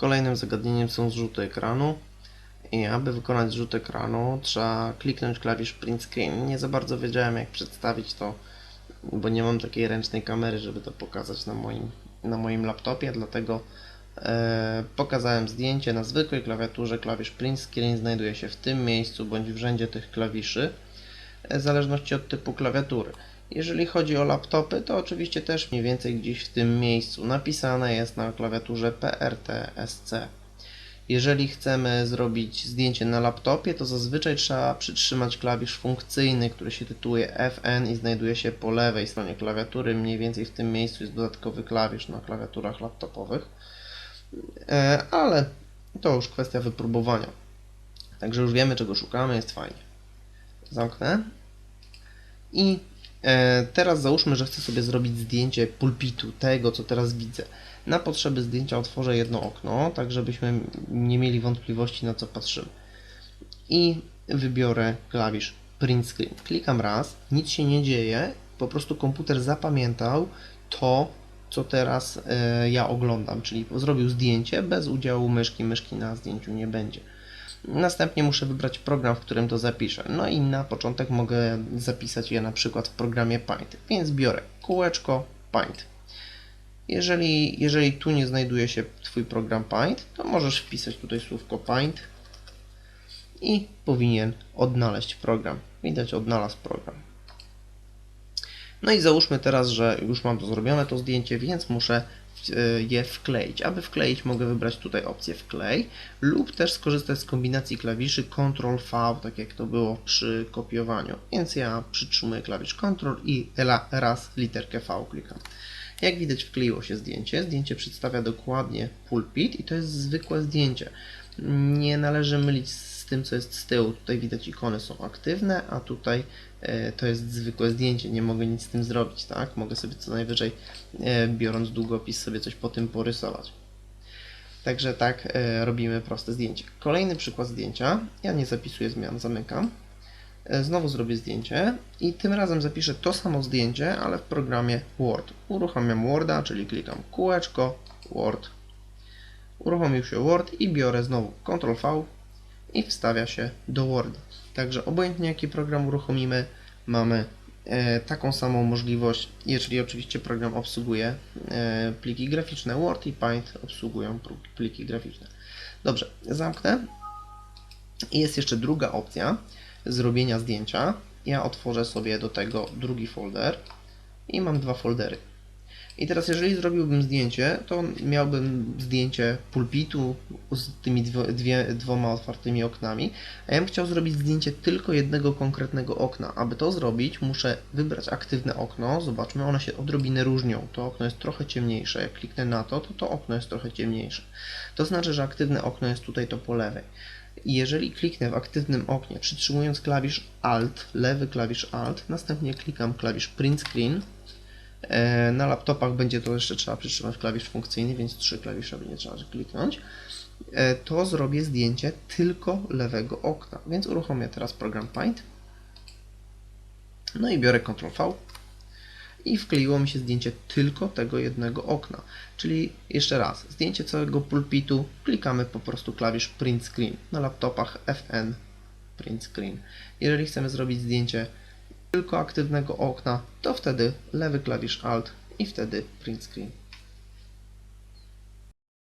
Kolejnym zagadnieniem są zrzuty ekranu. I aby wykonać zrzut ekranu, trzeba kliknąć klawisz print screen. Nie za bardzo wiedziałem, jak przedstawić to, bo nie mam takiej ręcznej kamery, żeby to pokazać na moim, na moim laptopie, dlatego e, pokazałem zdjęcie na zwykłej klawiaturze. Klawisz print screen znajduje się w tym miejscu bądź w rzędzie tych klawiszy, w zależności od typu klawiatury. Jeżeli chodzi o laptopy, to oczywiście też mniej więcej gdzieś w tym miejscu napisane jest na klawiaturze PRT-SC. Jeżeli chcemy zrobić zdjęcie na laptopie, to zazwyczaj trzeba przytrzymać klawisz funkcyjny, który się tytułuje FN i znajduje się po lewej stronie klawiatury. Mniej więcej w tym miejscu jest dodatkowy klawisz na klawiaturach laptopowych. E, Ale to już kwestia wypróbowania. Także już wiemy, czego szukamy, jest fajnie. Zamknę. I teraz załóżmy, że chcę sobie zrobić zdjęcie pulpitu, tego co teraz widzę. Na potrzeby zdjęcia otworzę jedno okno, tak żebyśmy nie mieli wątpliwości na co patrzymy. I wybiorę klawisz print screen. Klikam raz, nic się nie dzieje, po prostu komputer zapamiętał to, co teraz e, ja oglądam, czyli zrobił zdjęcie bez udziału myszki, myszki na zdjęciu nie będzie. Następnie muszę wybrać program, w którym to zapiszę. No i na początek mogę zapisać je na przykład w programie Paint. Więc biorę kółeczko Paint. Jeżeli, jeżeli tu nie znajduje się Twój program Paint, to możesz wpisać tutaj słówko Paint i powinien odnaleźć program. Widać, odnalazł program. No i załóżmy teraz, że już mam to zrobione, to zdjęcie, więc muszę e, je wkleić. Aby wkleić, mogę wybrać tutaj opcję wklej lub też skorzystać z kombinacji klawiszy Ctrl V, tak jak to było przy kopiowaniu. Więc ja przytrzymuję klawisz Ctrl i raz literkę V klikam. Jak widać wkleiło się zdjęcie. Zdjęcie przedstawia dokładnie pulpit i to jest zwykłe zdjęcie. Nie należy mylić z tym, co jest z tyłu. Tutaj widać ikony są aktywne, a tutaj e, to jest zwykłe zdjęcie. Nie mogę nic z tym zrobić, tak? Mogę sobie co najwyżej, e, biorąc długopis, sobie coś po tym porysować. Także tak e, robimy proste zdjęcie. Kolejny przykład zdjęcia. Ja nie zapisuję zmian, zamykam. E, Znowu zrobię zdjęcie i tym razem zapiszę to samo zdjęcie, ale w programie Word. Uruchamiam Worda, czyli klikam kółeczko, Word. Uruchomił się Word i biorę znowu Ctrl V i wstawia się do Worda. Także obojętnie jaki program uruchomimy, mamy e, taką samą możliwość, jeżeli oczywiście program obsługuje e, pliki graficzne. Word i Paint obsługują pliki graficzne. Dobrze, zamknę. I jest jeszcze druga opcja zrobienia zdjęcia. Ja otworzę sobie do tego drugi folder i mam dwa foldery. I teraz, jeżeli zrobiłbym zdjęcie, to miałbym zdjęcie pulpitu z tymi dwie, dwoma otwartymi oknami, a ja bym chciał zrobić zdjęcie tylko jednego konkretnego okna. Aby to zrobić, muszę wybrać aktywne okno. Zobaczmy, one się odrobinę różnią. To okno jest trochę ciemniejsze. Jak kliknę na to, to to okno jest trochę ciemniejsze. To znaczy, że aktywne okno jest tutaj to po lewej. Jeżeli kliknę w aktywnym oknie, przytrzymując klawisz Alt, lewy klawisz Alt, następnie klikam klawisz Print Screen. E, Na laptopach będzie to jeszcze trzeba przytrzymać klawisz funkcyjny, więc trzy klawisze będzie trzeba kliknąć. E, To zrobię zdjęcie tylko lewego okna, więc uruchomię teraz program Paint. No i biorę Ctrl V i wkleiło mi się zdjęcie tylko tego jednego okna. Czyli jeszcze raz, zdjęcie całego pulpitu, klikamy po prostu klawisz Print Screen. Na laptopach FN Print Screen. Jeżeli chcemy zrobić zdjęcie tylko aktywnego okna, to wtedy lewy klawisz Alt i wtedy Print Screen.